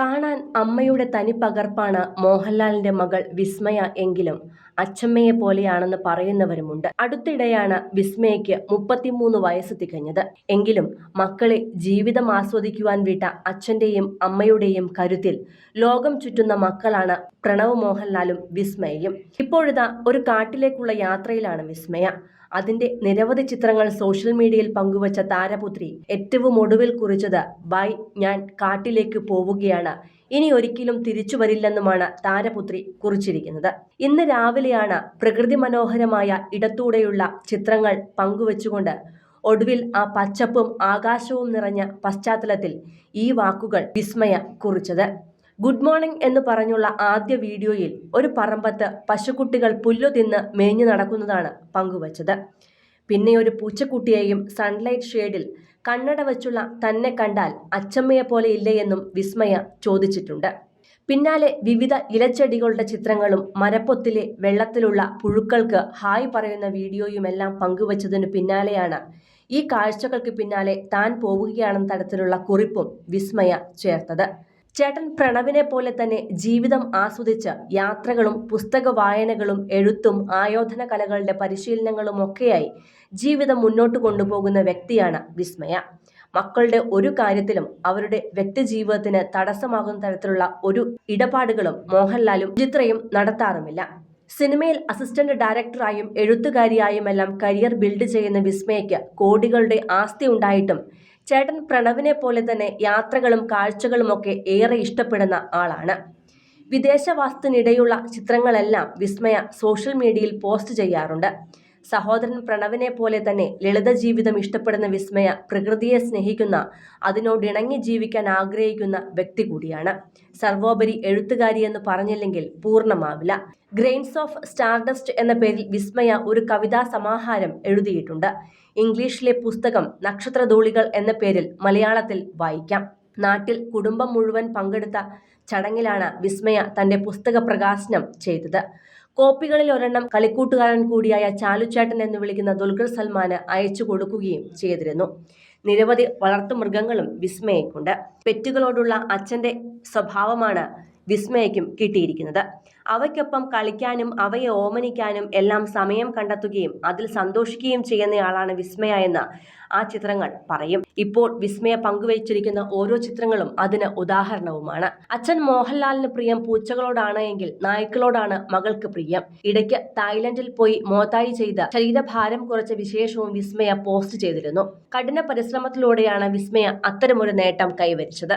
കാണാൻ അമ്മയുടെ തനിപ്പകർപ്പാണ് മോഹൻലാലിന്റെ മകൾ വിസ്മയ എങ്കിലും അച്ഛമ്മയെ പോലെയാണെന്ന് പറയുന്നവരുമുണ്ട്. അടുത്തിടെയാണ് വിസ്മയയ്ക്ക് മുപ്പത്തിമൂന്ന് വയസ്സ് തികഞ്ഞത്. എങ്കിലും മക്കളെ ജീവിതം ആസ്വദിക്കുവാൻ വിട്ട അച്ഛന്റെയും അമ്മയുടെയും കരുത്തിൽ ലോകം ചുറ്റുന്ന മക്കളാണ് പ്രണവ് മോഹൻലാലും വിസ്മയയും. ഇപ്പോഴിതാ ഒരു കാട്ടിലേക്കുള്ള യാത്രയിലാണ് വിസ്മയ. അതിന്റെ നിരവധി ചിത്രങ്ങൾ സോഷ്യൽ മീഡിയയിൽ പങ്കുവച്ച താരപുത്രി ഏറ്റവും ഒടുവിൽ കുറിച്ചത് ബൈ ഞാൻ കാട്ടിലേക്ക് പോവുകയാണ്. ഇനി ഒരിക്കലും തിരിച്ചു വരില്ലെന്നുമാണ് താരപുത്രി കുറിച്ചിരിക്കുന്നത്. ഇന്ന് രാവിലെയാണ് പ്രകൃതി മനോഹരമായ ഇടത്തൂടെയുള്ള ചിത്രങ്ങൾ പങ്കുവച്ചുകൊണ്ട് ഒടുവിൽ ആ പച്ചപ്പും ആകാശവും നിറഞ്ഞ പശ്ചാത്തലത്തിൽ ഈ വാക്കുകൾ വിസ്മയ കുറിച്ചത്. ഗുഡ് മോർണിംഗ് എന്ന് പറഞ്ഞുള്ള ആദ്യ വീഡിയോയിൽ ഒരു പറമ്പത്ത് പശുക്കുട്ടികൾ പുല്ലു തിന്ന് മേഞ്ഞു നടക്കുന്നതാണ് പങ്കുവച്ചത്. പിന്നെ ഒരു പൂച്ചക്കുട്ടിയെയും സൺലൈറ്റ് ഷെയ്ഡിൽ കണ്ണട വച്ചുള്ള തന്നെ കണ്ടാൽ അച്ചമ്മയെ പോലെ ഇല്ലയെന്നും വിസ്മയ ചോദിച്ചിട്ടുണ്ട്. പിന്നാലെ വിവിധ ഇലച്ചെടികളുടെ ചിത്രങ്ങളും മരപ്പൊത്തിലെ വെള്ളത്തിലുള്ള പുഴുക്കൾക്ക് ഹായ് പറയുന്ന വീഡിയോയുമെല്ലാം പങ്കുവച്ചതിനു പിന്നാലെയാണ്. ഈ കാഴ്ചകൾക്ക് പിന്നാലെ താൻ പോവുകയാണെന്ന തരത്തിലുള്ള കുറിപ്പും വിസ്മയ ചേർത്തത്. ചേട്ടൻ പ്രണവിനെ പോലെ തന്നെ ജീവിതം ആസ്വദിച്ച് യാത്രകളും പുസ്തക വായനകളും എഴുത്തും ആയോധന കലകളുടെ പരിശീലനങ്ങളും ഒക്കെയായി ജീവിതം മുന്നോട്ട് കൊണ്ടുപോകുന്ന വ്യക്തിയാണ് വിസ്മയ. മക്കളുടെ ഒരു കാര്യത്തിലും അവരുടെ വ്യക്തിജീവിതത്തിന് തടസ്സമാകുന്ന തരത്തിലുള്ള ഒരു ഇടപാടുകളും മോഹൻലാലും ചിത്രയും നടത്താറുമില്ല. സിനിമയിൽ അസിസ്റ്റന്റ് ഡയറക്ടറായും എഴുത്തുകാരിയായും എല്ലാം കരിയർ ബിൽഡ് ചെയ്യുന്ന വിസ്മയയ്ക്ക് കോടികളുടെ ആസ്തി ഉണ്ടായിട്ടും ചേട്ടൻ പ്രണവിനെ പോലെ തന്നെ യാത്രകളും കാഴ്ചകളും ഒക്കെ ഏറെ ഇഷ്ടപ്പെടുന്ന ആളാണ്. വിദേശവാസത്തിനിടെയുള്ള ചിത്രങ്ങളെല്ലാം വിസ്മയ സോഷ്യൽ മീഡിയയിൽ പോസ്റ്റ് ചെയ്യാറുണ്ട്. സഹോദരൻ പ്രണവിനെ പോലെ തന്നെ ലളിത ജീവിതം ഇഷ്ടപ്പെടുന്ന വിസ്മയ പ്രകൃതിയെ സ്നേഹിക്കുന്ന അതിനോട് ഇണങ്ങി ജീവിക്കാൻ ആഗ്രഹിക്കുന്ന വ്യക്തി കൂടിയാണ്. സർവോപരി എഴുത്തുകാരി എന്ന് പറഞ്ഞില്ലെങ്കിൽ പൂർണമാവില്ല. ഗ്രെയിൻസ് ഓഫ് സ്റ്റാർഡസ്റ്റ് എന്ന പേരിൽ വിസ്മയ ഒരു കവിതാ സമാഹാരം എഴുതിയിട്ടുണ്ട്. ഇംഗ്ലീഷിലെ പുസ്തകം നക്ഷത്രധൂളികൾ എന്ന പേരിൽ മലയാളത്തിൽ വായിക്കാം. നാട്ടിൽ കുടുംബം മുഴുവൻ പങ്കെടുത്ത ചടങ്ങിലാണ് വിസ്മയ തന്റെ പുസ്തക പ്രകാശനം ചെയ്തത്. കോപ്പികളിൽ ഒരെണ്ണം കളിക്കൂട്ടുകാരൻ കൂടിയായ ചാലുച്ചേട്ടൻ എന്ന് വിളിക്കുന്ന ദുൽഖർ സൽമാന് അയച്ചു കൊടുക്കുകയും ചെയ്തിരുന്നു. നിരവധി വളർത്തു മൃഗങ്ങളും വിസ്മയക്കുണ്ട്. പെറ്റുകളോടുള്ള അച്ഛന്റെ സ്വഭാവമാണ് വിസ്മയക്കും കിട്ടിയിരിക്കുന്നത്. അവയ്ക്കൊപ്പം കളിക്കാനും അവയെ ഓമനിക്കാനും എല്ലാം സമയം കണ്ടെത്തുകയും അതിൽ സന്തോഷിക്കുകയും ചെയ്യുന്നയാളാണ് വിസ്മയ എന്ന് ആ ചിത്രങ്ങൾ പറയും. ഇപ്പോൾ വിസ്മയ പങ്കുവച്ചിരിക്കുന്ന ഓരോ ചിത്രങ്ങളും അതിന് ഉദാഹരണവുമാണ്. അച്ഛൻ മോഹൻലാലിന് പ്രിയം പൂച്ചകളോടാണ് എങ്കിൽ നായ്ക്കളോടാണ് മകൾക്ക് പ്രിയം. ഇടയ്ക്ക് തായ്ലൻഡിൽ പോയി മോതായി ചെയ്ത ശരീരഭാരം കുറച്ച വിശേഷവും വിസ്മയ പോസ്റ്റ് ചെയ്തിരുന്നു. കഠിന പരിശ്രമത്തിലൂടെയാണ് വിസ്മയ അത്തരമൊരു നേട്ടം കൈവരിച്ചത്.